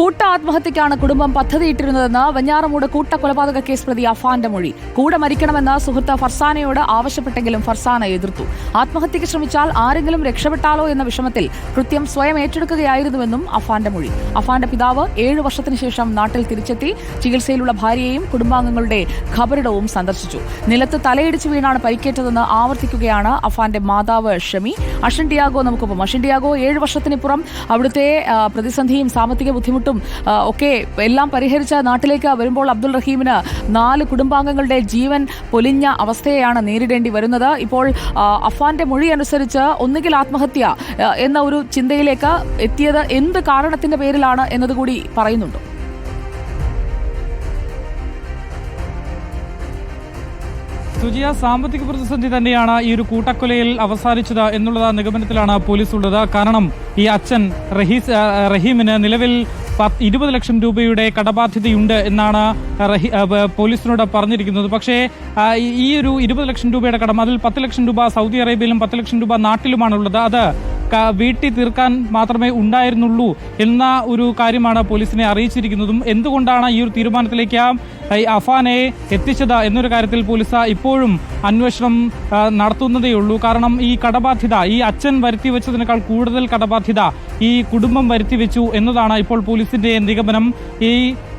കൂട്ട ആത്മഹത്യക്കാണ് കുടുംബം പദ്ധതിയിട്ടിരുന്നതെന്ന് വഞ്ഞാറമൂട് കൂട്ട കൊലപാതക കേസ് പ്രതി അഫാന്റെ മൊഴി. കൂടെ മരിക്കണമെന്ന് സുഹൃത്ത് ഫർസാനയോട് ആവശ്യപ്പെട്ടെങ്കിലും ഫർസാന എതിർത്തു. ആത്മഹത്യക്ക് ശ്രമിച്ചാൽ ആരെങ്കിലും രക്ഷപ്പെട്ടാലോ എന്ന വിഷമത്തിൽ കൃത്യം സ്വയം ഏറ്റെടുക്കുകയായിരുന്നുവെന്നും അഫാന്റെ മൊഴി. അഫാന്റെ പിതാവ് ഏഴു വർഷത്തിന് ശേഷം നാട്ടിൽ തിരിച്ചെത്തി ചികിത്സയിലുള്ള ഭാര്യയെയും കുടുംബാംഗങ്ങളുടെ ഖബറിടവും സന്ദർശിച്ചു. നിലത്ത് തലയിടിച്ച് വീണാണ് പരിക്കേറ്റതെന്ന് ആവർത്തിക്കുകയാണ് അഫാന്റെ മാതാവ് ഷമി. അഷൻ ഡിയാഗോ നമുക്കൊപ്പം. അഷൻ ഡിയാഗോ ഏഴ് വർഷത്തിനിപ്പുറം അവിടുത്തെ പ്രതിസന്ധിയും സാമ്പത്തിക ബുദ്ധിമുട്ടും ആ, ഒക്കെ എല്ലാം പരിഹരിച്ച നാട്ടിലേക്ക് വരുമ്പോൾ അബ്ദുൾ റഹീമിന് നാല് കുടുംബാംഗങ്ങളുടെ ജീവൻ പൊലിഞ്ഞ അവസ്ഥയാണ് നേരിടേണ്ടി വരുന്നത്. ഇപ്പോൾ അഫാന്റെ മൊഴി അനുസരിച്ച് ഒന്നുകിൽ ആത്മഹത്യ എന്ന ഒരു ചിന്തയിലേക്ക് എത്തിയത് എന്ത് കാരണത്തിന്റെ പേരിലാണ് എന്നതുകൂടി പറയുന്നുണ്ട്. സുജിയ സാമ്പത്തിക പ്രതിസന്ധി തന്നെയാണ് ഈ ഒരു കൂട്ടക്കൊലയിൽ അവസാനിച്ചത് എന്നുള്ള നിഗമനത്തിലാണ് പോലീസ് ഉള്ളത്. കാരണം ഈ അച്ഛൻ റഹീസ് റഹീമിന് നിലവിൽ ഇരുപത് ലക്ഷം രൂപയുടെ കടബാധ്യതയുണ്ട് എന്നാണ് പോലീസിനോട് പറഞ്ഞിരിക്കുന്നത്. പക്ഷേ ഈ ഒരു ഇരുപത് ലക്ഷം രൂപയുടെ കടം അതിൽ പത്ത് ലക്ഷം രൂപ സൗദി അറേബ്യയിലും പത്ത് ലക്ഷം രൂപ നാട്ടിലുമാണുള്ളത്. അത് വീട്ടിൽ തീർക്കാൻ മാത്രമേ ഉണ്ടായിരുന്നുള്ളൂ എന്ന ഒരു കാര്യമാണ് പോലീസിനെ അറിയിച്ചിരിക്കുന്നതും. എന്തുകൊണ്ടാണ് ഈ ഒരു തീരുമാനത്തിലേക്ക് അഫാനെ എത്തിച്ചത് എന്നൊരു കാര്യത്തിൽ പോലീസ് ഇപ്പോഴും അന്വേഷണം നടത്തുന്നതേയുള്ളൂ. കാരണം ഈ കടബാധ്യത ഈ അച്ഛൻ വരുത്തി വെച്ചതിനേക്കാൾ കൂടുതൽ കടബാധ്യത ഈ കുടുംബം വരുത്തി വെച്ചു എന്നതാണ് ഇപ്പോൾ പോലീസിന്റെ നിഗമനം. ഈ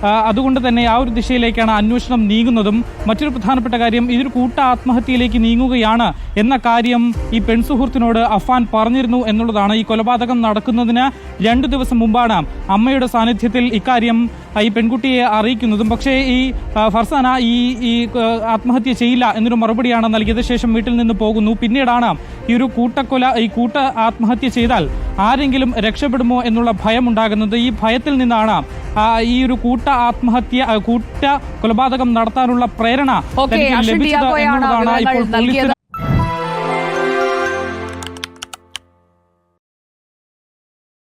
അതുകൊണ്ട് തന്നെ ആ ഒരു ദിശയിലേക്കാണ് അന്വേഷണം നീങ്ങുന്നതും മറ്റൊരു പ്രധാനപ്പെട്ട കാര്യം ഇതൊരു കൂട്ട ആത്മഹത്യയിലേക്ക് നീങ്ങുകയാണ് എന്ന കാര്യം ഈ പെൺസുഹൃത്തിനോട് അഫാൻ പറഞ്ഞിരുന്നു എന്നുള്ളതാണ് ഈ കൊലപാതകം നടക്കുന്നതിന് രണ്ടു ദിവസം മുമ്പാണ് അമ്മയുടെ സാന്നിധ്യത്തിൽ ഇക്കാര്യം ഈ പെൺകുട്ടിയെ അറിയിക്കുന്നതും. പക്ഷേ ഈ ഫർസാന ഈ ഈ ആത്മഹത്യ ചെയ്യില്ല എന്നൊരു മറുപടിയാണ് നൽകിയത്. ശേഷം വീട്ടിൽ നിന്ന് പോകുന്നു. പിന്നീടാണ് ഈ ഒരു കൂട്ടക്കൊല ഈ കൂട്ട ആത്മഹത്യ ചെയ്താൽ ആരെങ്കിലും രക്ഷപ്പെടുമോ എന്നുള്ള ഭയം ഉണ്ടാകുന്നത് ഈ ഭയത്തിൽ നിന്നാണ്. ഈ ഒരു കൂട്ട ആത്മഹത്യ കൂട്ട കൊലപാതകം നടത്താനുള്ള പ്രേരണ ലഭിച്ചത് എന്നുള്ളതാണ് ഇപ്പോൾ പോലീസിന്